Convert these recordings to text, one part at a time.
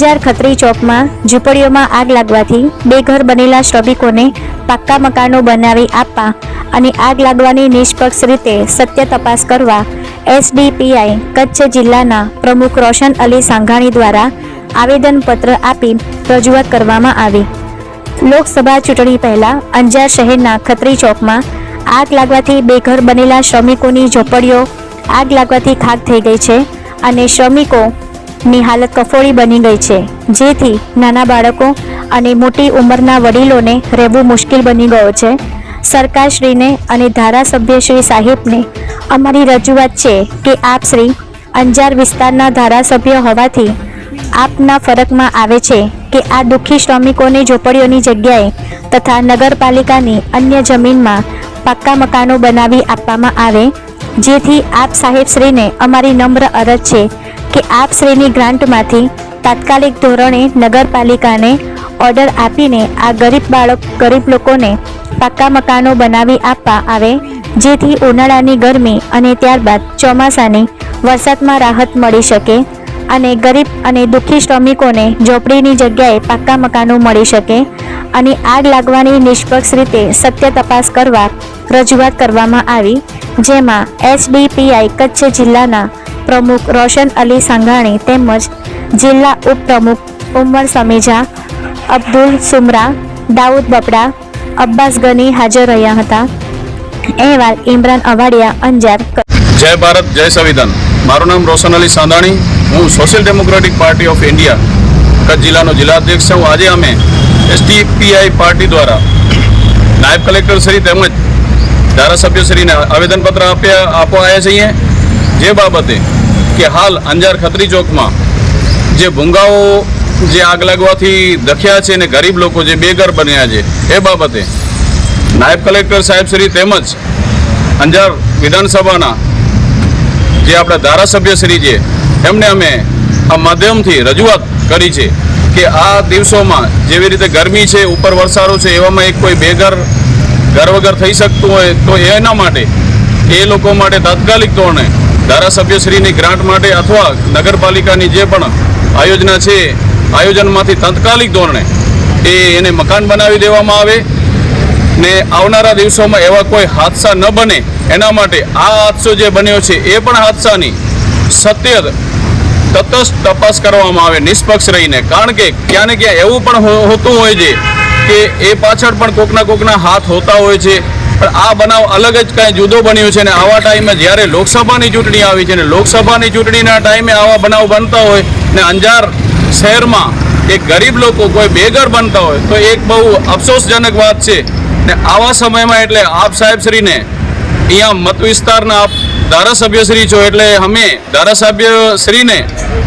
અંજાર ખત્રી ચોકમાં ઝૂંપડીઓમાં આગ લાગવાથી બેઘર બનેલા શ્રમિકોને પાક્કા મકાનો બનાવી આપવા અને આગ લાગવાની નિષ્પક્ષ રીતે સત્ય તપાસ કરવા એસડીપીઆઈ કચ્છ જિલ્લાના પ્રમુખ રોશન અલી સાંઘાણી દ્વારા આવેદનપત્ર આપી રજૂઆત કરવામાં આવી. લોકસભા ચૂંટણી પહેલા અંજાર શહેરના ખત્રી ચોકમાં આગ લાગવાથી બેઘર બનેલા શ્રમિકોની ઝોપડીઓ આગ લાગવાથી ખાક થઈ ગઈ છે અને શ્રમિકોની હાલત કફોડી બની ગઈ છે. જેથી નાના બાળકો અને મોટી ઉંમરના વડીલોને રહેવું મુશ્કેલ બની ગયો છે. સરકારશ્રીને અને ધારાસભ્ય શ્રી સાહેબને અમારી રજૂઆત છે કે આપ શ્રી અંજાર વિસ્તારના ધારાસભ્ય હોવાથી આપના ફરકમાં આવે છે કે આ દુઃખી શ્રમિકોને ઝોપડીઓની જગ્યાએ તથા નગરપાલિકાની અન્ય જમીનમાં પાક્કા મકાનો બનાવી આપવામાં આવે જેથી આપ સાહેબશ્રીને અમારી નમ્ર અરજ છે કે આપશ્રીની ગ્રાન્ટમાંથી તાત્કાલિક ધોરણે નગરપાલિકાને ઓર્ડર આપીને આ ગરીબ બાળક, ગરીબ લોકોને પાક્કા મકાનો બનાવી આપવા આવે, જેથી ઉનાળાની ગરમી અને ત્યારબાદ ચોમાસાની વરસાદમાં રાહત મળી શકે અને ગરીબ અને દુઃખી શ્રમિકોને ઝોપડીની જગ્યાએ પાક્કા મકાનો મળી શકે અને આગ લાગવાની નિષ્પક્ષ રીતે સત્ય તપાસ કરવા રજૂઆત કરવામાં આવી. જેમાં એસડીપીઆઈ કચ્છ જિલ્લાના પ્રમુખ રોશન અલી સાંઘાણી તેમજ જિલ્લા ઉપપ્રમુખ ઉમર સમીજા, અબ્દુલ સુમરા, દાઉદ બપડા, અબ્બાસ ગની હાજર રહ્યા હતા. અહેવાલ ઇમરાન અવાડિયા, અંજાર. જય ભારત, જય સંવિધાન. મારું નામ રોશન અલી સાંધાણી હું Social Democratic Party of India, Kutch જિલ્લાનો જિલ્લાધ્યક્ષ છું. આજે અમે એસટીપીઆઈ પાર્ટી દ્વારા નાયબ કલેક્ટર શ્રી તેમજ ધારાસભ્યશ્રીને આવેદનપત્ર આપ્યા આપવા આવ્યા છીએ જે બાબતે કે હાલ અંજાર ખત્રી ચોકમાં જે ભૂંગાઓ જે આગ લાગવાથી દખ્યા છે ને ગરીબ લોકો જે બેઘર બન્યા છે, એ બાબતે નાયબ કલેક્ટર સાહેબશ્રી તેમજ અંજાર વિધાનસભાના જે આપણા ધારાસભ્યશ્રી છે, એમને અમે આ માધ્યમથી રજૂઆત કરી છે કે આ દિવસોમાં જેવી રીતે ગરમી છે, ઉપર વરસાદો છે, એવામાં એક કોઈ બેઘર ઘર વગર થઈ શકતું હોય તો એના માટે, એ લોકો માટે તાત્કાલિક ધોરણે ધારાસભ્યશ્રીની ગ્રાન્ટ માટે અથવા નગરપાલિકાની જે પણ આયોજના છે, આયોજનમાંથી તાત્કાલિક ધોરણે એ એને મકાન બનાવી દેવામાં આવે ને આવનારા દિવસોમાં એવા કોઈ હાદસા ન બને. એના માટે આ હાદસો જે બન્યો છે, એ પણ હાદસાની સત્ય તટસ્થ તપાસ કરવામાં આવે, નિષ્પક્ષ રહીને. કારણ કે ક્યાં ને ક્યાં એવું પણ હોતું હોય છે કે એ પાછળ પણ કોકના કોકના હાથ હોતા હોય છે. પણ આ બનાવ અલગ જ કાંઈ જુદો બન્યો છે ને આવા ટાઈમે જ્યારે લોકસભાની ચૂંટણી આવી છે ને લોકસભાની ચૂંટણીના ટાઈમે આવા બનાવ બનતા હોય ને અંજાર શહેરમાં એક ગરીબ લોકો કોઈ બેઘર બનતા હોય તો એક બહુ અફસોસજનક વાત છે. ને આવા સમયમાં એટલે આપ સાહેબશ્રીને અહીંયા મત વિસ્તારના આપ ધારાસભ્યશ્રી છો એટલે અમે ધારાસભ્યશ્રીને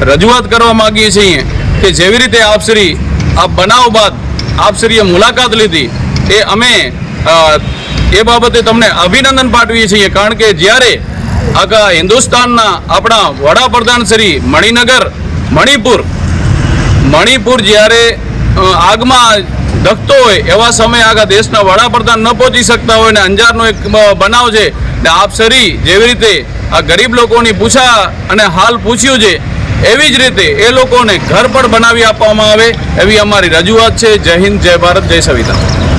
રજૂઆત કરવા માગીએ છીએ કે જેવી રીતે આપશ્રી આ બનાવ બાદ આપશ્રીએ મુલાકાત લીધી. એ અમે એ બાબતે તમને અભિનંદન પાઠવીએ છીએ, કારણ કે જ્યારે આખા હિન્દુસ્તાનના આપણા વડાપ્રધાન શ્રી મણિનગર, મણિપુર મણિપુર જ્યારે આગમાં ધકતો હોય, એવા સમયે આખા દેશના વડાપ્રધાન ન પહોંચી શકતા હોય ને અંજારનો એક બનાવ છે, ને આપ સરી જેવી રીતે આ ગરીબ લોકોની પૂછા અને હાલ પૂછ્યું છે એવી જ રીતે એ લોકોને ઘર પણ બનાવી આપવામાં આવે એવી અમારી રજૂઆત છે. જય હિન્દ, જય ભારત, જય સંવિધાન